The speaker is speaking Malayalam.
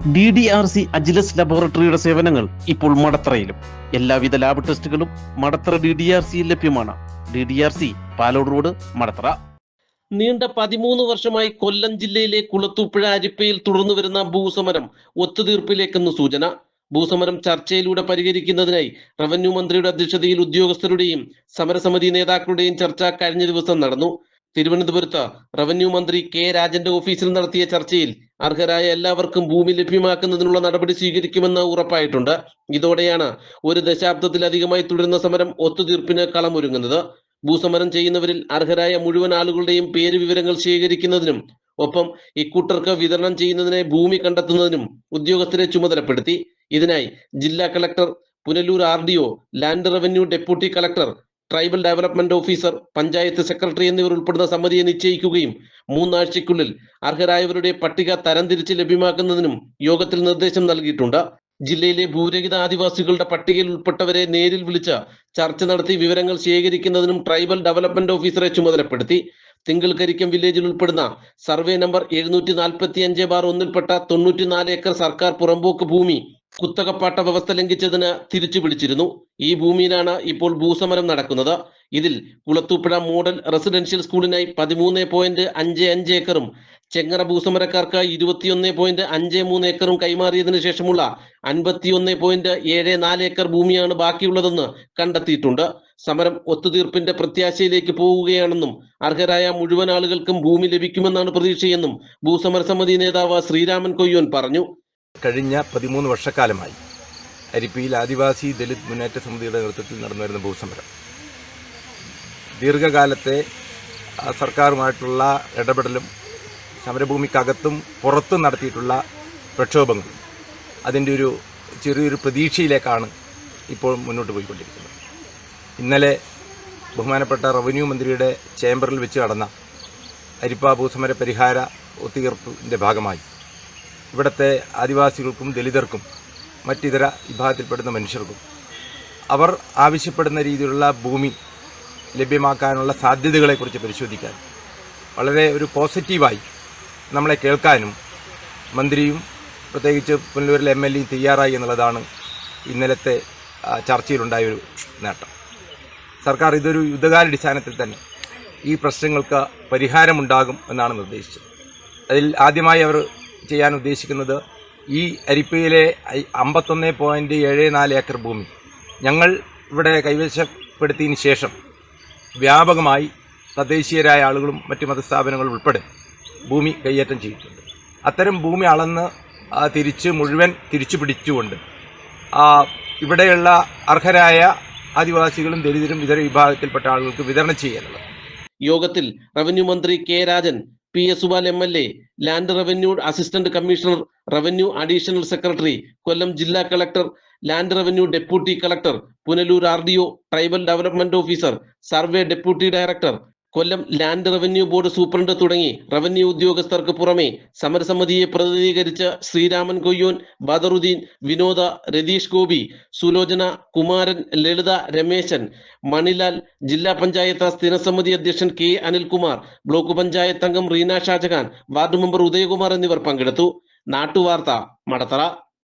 D D R C Agilus ലബോറട്ടറിയുടെ സേവനങ്ങൾ ഇപ്പോൾ മടത്തറയിലും. എല്ലാവിധ ലാബ് ടെസ്റ്റുകളും മടത്തറ ഡി ഡി ആർ സിയിൽ ലഭ്യമാണ്. D D R C Palode road Madathara. നീണ്ട പതിമൂന്ന് വർഷമായി കൊല്ലം ജില്ലയിലെ കുളത്തൂപ്പുഴ അരിപ്പയിൽ തുടർന്നു വരുന്ന ഭൂസമരം ഒത്തുതീർപ്പിലേക്കെന്ന് സൂചന. ഭൂസമരം ചർച്ചയിലൂടെ പരിഹരിക്കുന്നതിനായി റവന്യൂ മന്ത്രിയുടെ അധ്യക്ഷതയിൽ ഉദ്യോഗസ്ഥരുടെയും സമരസമിതി നേതാക്കളുടെയും ചർച്ച കഴിഞ്ഞ ദിവസം നടന്നു. തിരുവനന്തപുരത്ത് റവന്യൂ മന്ത്രി കെ രാജന്റെ ഓഫീസിൽ നടത്തിയ ചർച്ചയിൽ അർഹരായ എല്ലാവർക്കും ഭൂമി ലഭ്യമാക്കുന്നതിനുള്ള നടപടി സ്വീകരിക്കുമെന്ന് ഉറപ്പായിട്ടുണ്ട്. ഇതോടെയാണ് ഒരു ദശാബ്ദത്തിലധികമായി തുടരുന്ന സമരം ഒത്തുതീർപ്പിന് കളമൊരുങ്ങുന്നത്. ഭൂസമരം ചെയ്യുന്നവരിൽ അർഹരായ മുഴുവൻ ആളുകളുടെയും പേര് വിവരങ്ങൾ ശേഖരിക്കുന്നതിനും ഒപ്പം ഇക്കൂട്ടർക്ക് വിതരണം ചെയ്യുന്നതിനെ ഭൂമി കണ്ടെത്തുന്നതിനും ഉദ്യോഗസ്ഥരെ ചുമതലപ്പെടുത്തി. ഇതിനായി ജില്ലാ collector Punalur R land revenue deputy collector tribal development officer panchayat secretary എന്നിവർ ഉൾപ്പെടുന്ന സമിതിയെ നിശ്ചയിക്കുകയും മൂന്നാഴ്ചയ്ക്കുള്ളിൽ അർഹരായവരുടെ പട്ടിക തരംതിരിച്ച് ലഭ്യമാക്കുന്നതിനും യോഗത്തിൽ നിർദ്ദേശം നൽകിയിട്ടുണ്ട്. ജില്ലയിലെ ഭൂരഹിത ആദിവാസികളുടെ പട്ടികയിൽ ഉൾപ്പെട്ടവരെ നേരിൽ വിളിച്ച് ചർച്ച നടത്തി വിവരങ്ങൾ ശേഖരിക്കുന്നതിനും ട്രൈബൽ ഡെവലപ്മെന്റ് ഓഫീസറെ ചുമതലപ്പെടുത്തി. തിങ്കൾക്കരിക്കം വില്ലേജിൽ ഉൾപ്പെടുന്ന സർവേ നമ്പർ എഴുന്നൂറ്റി നാൽപ്പത്തി അഞ്ച് ബാർ ഒന്നിൽപ്പെട്ട തൊണ്ണൂറ്റിനാല് ഏക്കർ സർക്കാർ പുറമ്പോക്ക് ഭൂമി കുത്തകപ്പാട്ട വ്യവസ്ഥ ലംഘിച്ചതിന് തിരിച്ചു പിടിച്ചിരുന്നു ഈ ഭൂമിയിലാണ് ഇപ്പോൾ ഭൂസമരം നടക്കുന്നത്. ഇതിൽ കുളത്തൂപ്പുഴ മോഡൽ റെസിഡൻഷ്യൽ സ്കൂളിനായി പതിമൂന്ന് പോയിന്റ് അഞ്ച് അഞ്ച് ഏക്കറും ചെങ്ങറ ഭൂസമരക്കാർക്ക് ഇരുപത്തിയൊന്ന് പോയിന്റ് അഞ്ച് മൂന്ന് ഏക്കറും കൈമാറിയതിനു ശേഷമുള്ള അൻപത്തിയൊന്ന് പോയിന്റ് ഏഴ് നാല് ഏക്കർ ഭൂമിയാണ് ബാക്കിയുള്ളതെന്ന് കണ്ടെത്തിയിട്ടുണ്ട്. സമരം ഒത്തുതീർപ്പിന്റെ പ്രത്യാശയിലേക്ക് പോവുകയാണെന്നും അർഹരായ മുഴുവൻ ആളുകൾക്കും ഭൂമി ലഭിക്കുമെന്നാണ് പ്രതീക്ഷയെന്നും ഭൂസമര സമിതി നേതാവ് ശ്രീരാമൻ കൊയ്യോൻ പറഞ്ഞു. കഴിഞ്ഞ പതിമൂന്ന് വർഷക്കാലമായി അരിപ്പിയിൽ ആദിവാസി ദലിത് മുന്നേറ്റ സമിതിയുടെ നേതൃത്വത്തിൽ നടന്നു വരുന്ന ഭൂസമരം. ദീർഘകാലത്തെ സർക്കാരുമായിട്ടുള്ള ഇടപെടലും സമരഭൂമിക്കകത്തും പുറത്തും നടത്തിയിട്ടുള്ള പ്രക്ഷോഭങ്ങളും അതിന്റെ ഒരു ചെറിയൊരു പ്രതീക്ഷയിലേക്കാണ് ഇപ്പോൾ മുന്നോട്ട് പോയിക്കൊണ്ടിരിക്കുന്നത്. ഇന്നലെ ബഹുമാനപ്പെട്ട റവന്യൂ മന്ത്രിയുടെ ചേംബറിൽ വെച്ച് നടന്ന അരിപ്പ ഭൂസമര പരിഹാര ഒത്തുതീർപ്പിന്റെ ഭാഗമായി ഇവിടുത്തെ ആദിവാസികൾക്കും ദലിതർക്കും മറ്റിതര വിഭാഗത്തിൽപ്പെടുന്ന മനുഷ്യർക്കും. അവർ ആവശ്യപ്പെടുന്ന രീതിയിലുള്ള ഭൂമി ലഭ്യമാക്കാനുള്ള സാധ്യതകളെക്കുറിച്ച് പരിശോധിക്കാൻ വളരെ ഒരു പോസിറ്റീവായി നമ്മളെ കേൾക്കാനും മന്ത്രിയും പ്രത്യേകിച്ച് പുനലൂരിലെ എം എൽ എയും തയ്യാറായി എന്നുള്ളതാണ് ഇന്നലത്തെ ചർച്ചയിലുണ്ടായൊരു നേട്ടം. സർക്കാർ ഇതൊരു യുദ്ധകാലാടിസ്ഥാനത്തിൽ തന്നെ ഈ പ്രശ്നങ്ങൾക്ക് പരിഹാരമുണ്ടാകും എന്നാണ് നിർദ്ദേശിച്ചത്. അതിൽ ആദ്യമായി അവർ ചെയ്യാൻ ഉദ്ദേശിക്കുന്നത് ഈ അരിപ്പയിലെ അമ്പത്തൊന്ന് പോയിന്റ് ഏഴ് നാല് ഏക്കർ ഭൂമി. ഞങ്ങൾ ഇവിടെ കൈവശപ്പെടുത്തിയതിന് ശേഷം വ്യാപകമായി തദ്ദേശീയരായ ആളുകളും മറ്റ് മതസ്ഥാപനങ്ങളും ഉൾപ്പെടെ ഭൂമി കൈയേറ്റം ചെയ്തിട്ടുണ്ട്. അത്തരം ഭൂമി അളന്ന് തിരിച്ച് മുഴുവൻ തിരിച്ചു പിടിച്ചുകൊണ്ട് ഇവിടെയുള്ള അർഹരായ ആദിവാസികളും ദരിദ്രരും ഇതര വിഭാഗത്തിൽപ്പെട്ട ആളുകൾക്ക് വിതരണം ചെയ്യാനുള്ളത്. യോഗത്തിൽ റവന്യൂ മന്ത്രി K Rajan P S Supal M L A land revenue assistant commissioner revenue additional secretary Kollam ജില്ലാ collector land revenue deputy collector Punalur R D O tribal development officer survey deputy director Kollam land revenue board superintendent തുടങ്ങി റവന്യൂ ഉദ്യോഗസ്ഥർക്ക് പുറമെ സമരസമിതിയെ പ്രതിനിധീകരിച്ച ശ്രീരാമൻ കൊയ്യോൻ ബദറുദ്ദീൻ വിനോദ രതീഷ് ഗോപി സുലോചന കുമാരൻ ലളിത രമേശൻ മണിലാൽ ജില്ലാ പഞ്ചായത്ത് സ്ഥിരസമിതി അധ്യക്ഷൻ കെ അനിൽകുമാർ ബ്ലോക്ക് പഞ്ചായത്ത് അംഗം റീന ഷാജഹാൻ വാർഡ് മെമ്പർ ഉദയകുമാർ എന്നിവർ പങ്കെടുത്തു. നാട്ടുവാർത്ത മടത്തറ.